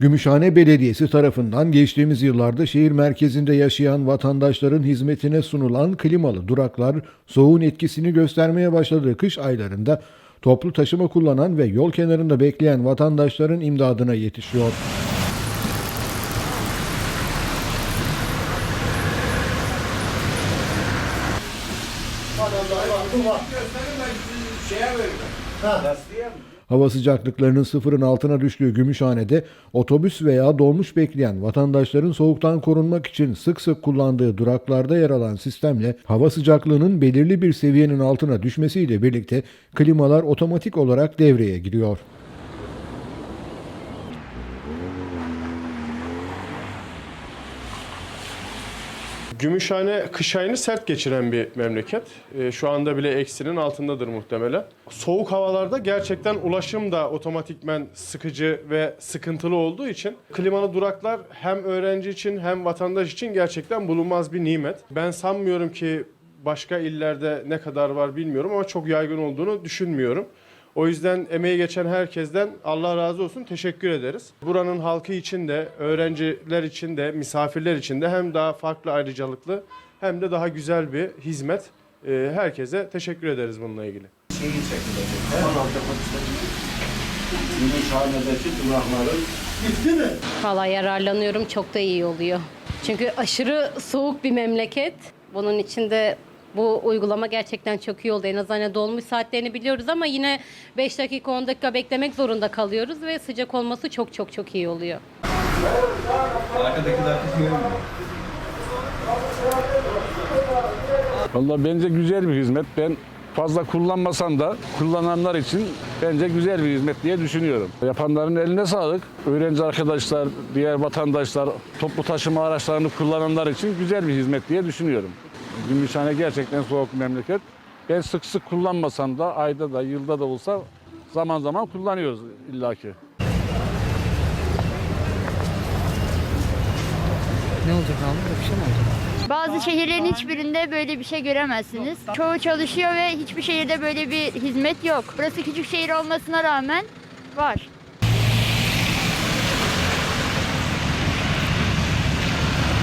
Gümüşhane Belediyesi tarafından geçtiğimiz yıllarda şehir merkezinde yaşayan vatandaşların hizmetine sunulan klimalı duraklar soğuğun etkisini göstermeye başladığı kış aylarında. Toplu taşıma kullanan ve yol kenarında bekleyen vatandaşların imdadına yetişiyor. Hava sıcaklıklarının sıfırın altına düştüğü Gümüşhane'de otobüs veya dolmuş bekleyen vatandaşların soğuktan korunmak için sık sık kullandığı duraklarda yer alan sistemle hava sıcaklığının belirli bir seviyenin altına düşmesiyle birlikte klimalar otomatik olarak devreye giriyor. Gümüşhane kış ayını sert geçiren bir memleket. Ee, Şu anda bile eksinin altındadır muhtemelen. Soğuk havalarda gerçekten ulaşım da otomatikmen sıkıcı ve sıkıntılı olduğu için klimalı duraklar hem öğrenci için hem vatandaş için gerçekten bulunmaz bir nimet. Ben sanmıyorum ki başka illerde ne kadar var bilmiyorum ama çok yaygın olduğunu düşünmüyorum. O yüzden emeği geçen herkesten Allah razı olsun teşekkür ederiz. Buranın halkı için de, öğrenciler için de, misafirler için de hem daha farklı ayrıcalıklı hem de daha güzel bir hizmet. Ee, Herkese teşekkür ederiz bununla ilgili. şeyi çekilecek. Gümüşhane'deki durakların Valla yararlanıyorum çok da iyi oluyor. Çünkü aşırı soğuk bir memleket. Bunun içinde bu uygulama gerçekten çok iyi oldu. En azından hani dolmuş saatlerini biliyoruz ama yine 5 dakika 10 dakika beklemek zorunda kalıyoruz ve sıcak olması çok çok çok iyi oluyor. Valla bence güzel bir hizmet. Ben fazla kullanmasam da kullananlar için bence güzel bir hizmet diye düşünüyorum. Yapanların eline sağlık. Öğrenci arkadaşlar, diğer vatandaşlar, toplu taşıma araçlarını kullananlar için güzel bir hizmet diye düşünüyorum. Gümüşhane gerçekten soğuk bir memleket. Ben sık sık kullanmasam da ayda da yılda da olsa zaman zaman kullanıyoruz illaki. Ne olacak abi? Bir şey mi olacak? Bazı şehirlerin hiçbirinde böyle bir şey göremezsiniz. Çoğu çalışıyor ve hiçbir şehirde böyle bir hizmet yok. Burası küçük şehir olmasına rağmen var.